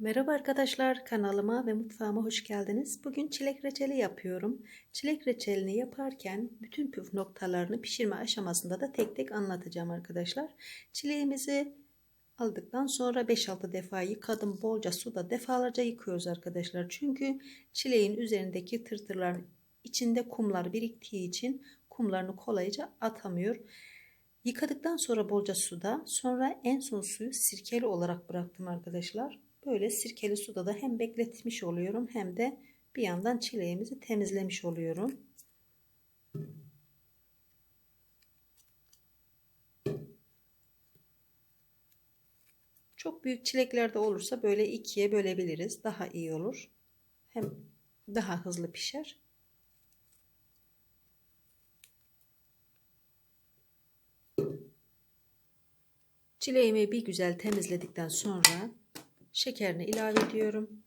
Merhaba arkadaşlar kanalıma ve mutfağıma hoş geldiniz. Bugün çilek reçeli yapıyorum. Çilek reçelini yaparken bütün püf noktalarını pişirme aşamasında da tek tek anlatacağım arkadaşlar. Çileğimizi aldıktan sonra 5-6 defa yıkadım. Bolca suda defalarca yıkıyoruz arkadaşlar. Çünkü çileğin üzerindeki tırtırların içinde kumlar biriktiği için kumlarını kolayca atamıyor. Yıkadıktan sonra bolca suda sonra en son suyu sirkeli olarak bıraktım arkadaşlar. Böyle sirkeli suda da hem bekletmiş oluyorum hem de bir yandan çileğimizi temizlemiş oluyorum. Çok büyük çileklerde olursa böyle ikiye bölebiliriz. Daha iyi olur. Hem daha hızlı pişer. Çileğimi bir güzel temizledikten sonra şekerini ilave ediyorum.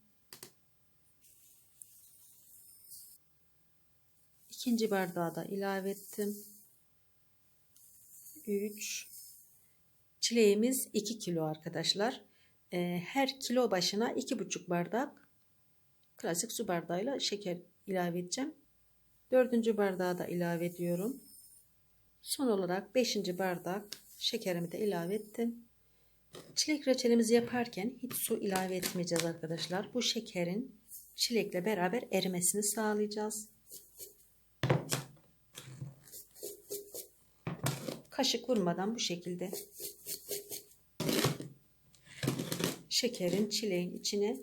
İkinci bardağı da ilave ettim. 3 Çileğimiz 2 kilo arkadaşlar. Ee, her kilo başına 2,5 bardak klasik su bardağıyla şeker ilave edeceğim. Dördüncü bardağı da ilave ediyorum. Son olarak 5. bardak şekerimi de ilave ettim. Çilek reçelimizi yaparken hiç su ilave etmeyeceğiz arkadaşlar. Bu şekerin çilekle beraber erimesini sağlayacağız. Kaşık vurmadan bu şekilde şekerin çileğin içine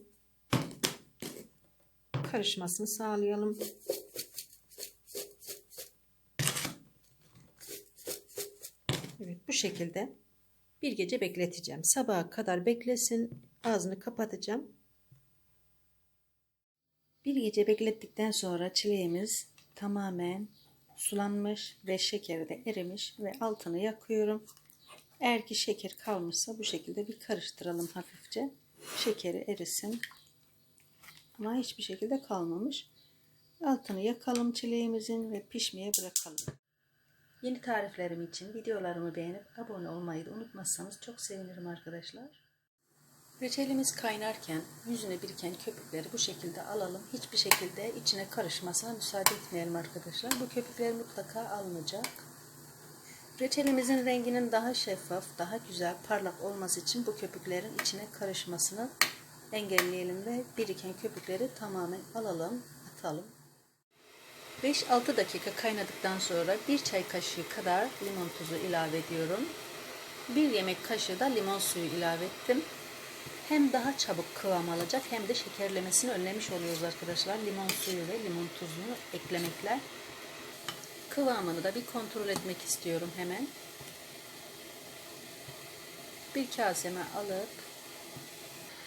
karışmasını sağlayalım. Evet bu şekilde bir gece bekleteceğim. Sabaha kadar beklesin. Ağzını kapatacağım. Bir gece beklettikten sonra çileğimiz tamamen sulanmış ve şekeri de erimiş ve altını yakıyorum. Eğer ki şeker kalmışsa bu şekilde bir karıştıralım hafifçe. Şekeri erisin. Ama hiçbir şekilde kalmamış. Altını yakalım çileğimizin ve pişmeye bırakalım. Yeni tariflerim için videolarımı beğenip abone olmayı da unutmazsanız çok sevinirim arkadaşlar. Reçelimiz kaynarken yüzüne biriken köpükleri bu şekilde alalım. Hiçbir şekilde içine karışmasına müsaade etmeyelim arkadaşlar. Bu köpükler mutlaka alınacak. Reçelimizin renginin daha şeffaf, daha güzel, parlak olması için bu köpüklerin içine karışmasını engelleyelim ve biriken köpükleri tamamen alalım, atalım. 5-6 dakika kaynadıktan sonra 1 çay kaşığı kadar limon tuzu ilave ediyorum. 1 yemek kaşığı da limon suyu ilave ettim. Hem daha çabuk kıvam alacak hem de şekerlemesini önlemiş oluyoruz arkadaşlar. Limon suyu ve limon tuzunu eklemekle. Kıvamını da bir kontrol etmek istiyorum hemen. Bir kaseme alıp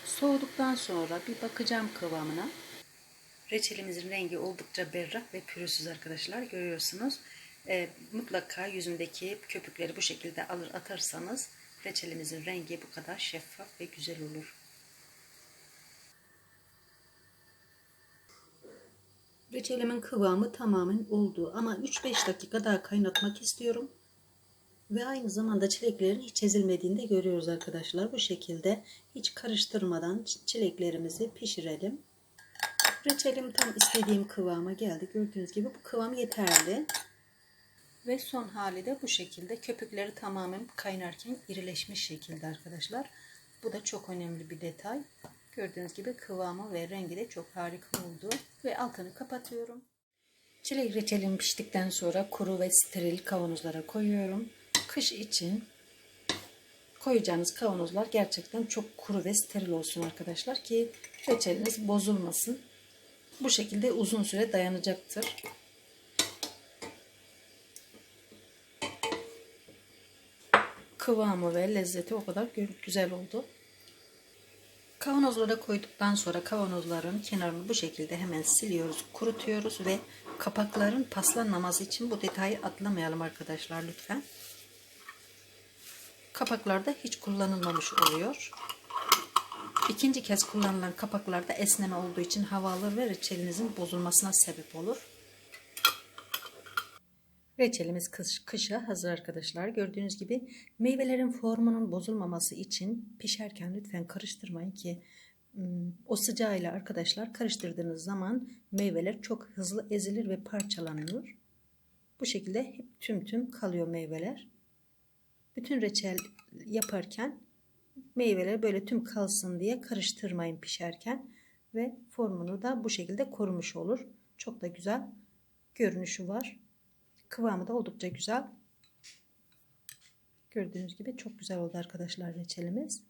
soğuduktan sonra bir bakacağım kıvamına. Reçelimizin rengi oldukça berrak ve pürüzsüz arkadaşlar görüyorsunuz. E, mutlaka yüzündeki köpükleri bu şekilde alır atarsanız reçelimizin rengi bu kadar şeffaf ve güzel olur. Reçelimin kıvamı tamamen oldu ama 3-5 dakika daha kaynatmak istiyorum. Ve aynı zamanda çileklerin hiç ezilmediğini de görüyoruz arkadaşlar. Bu şekilde hiç karıştırmadan çileklerimizi pişirelim. Reçelim tam istediğim kıvama geldi. Gördüğünüz gibi bu kıvam yeterli. Ve son hali de bu şekilde. Köpükleri tamamen kaynarken irileşmiş şekilde arkadaşlar. Bu da çok önemli bir detay. Gördüğünüz gibi kıvamı ve rengi de çok harika oldu. Ve altını kapatıyorum. Çilek reçelim piştikten sonra kuru ve steril kavanozlara koyuyorum. Kış için koyacağınız kavanozlar gerçekten çok kuru ve steril olsun arkadaşlar ki reçeliniz bozulmasın. Bu şekilde uzun süre dayanacaktır. Kıvamı ve lezzeti o kadar güzel oldu. Kavanozlara koyduktan sonra kavanozların kenarını bu şekilde hemen siliyoruz, kurutuyoruz ve kapakların paslanmaması için bu detayı atlamayalım arkadaşlar lütfen. Kapaklarda hiç kullanılmamış oluyor. İkinci kez kullanılan kapaklarda esneme olduğu için hava alır ve reçelinizin bozulmasına sebep olur. Reçelimiz kış, kışa hazır arkadaşlar. Gördüğünüz gibi meyvelerin formunun bozulmaması için pişerken lütfen karıştırmayın ki O sıcağıyla arkadaşlar karıştırdığınız zaman meyveler çok hızlı ezilir ve parçalanıyor. Bu şekilde hep tüm tüm kalıyor meyveler. Bütün reçel yaparken meyveler böyle tüm kalsın diye karıştırmayın pişerken ve formunu da bu şekilde korumuş olur. Çok da güzel görünüşü var. Kıvamı da oldukça güzel. Gördüğünüz gibi çok güzel oldu arkadaşlar reçelimiz.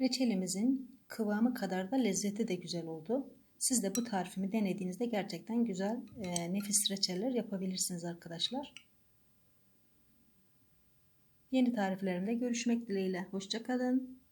Reçelimizin kıvamı kadar da lezzeti de güzel oldu. Siz de bu tarifimi denediğinizde gerçekten güzel, e, nefis reçeller yapabilirsiniz arkadaşlar. Yeni tariflerimde görüşmek dileğiyle. Hoşçakalın.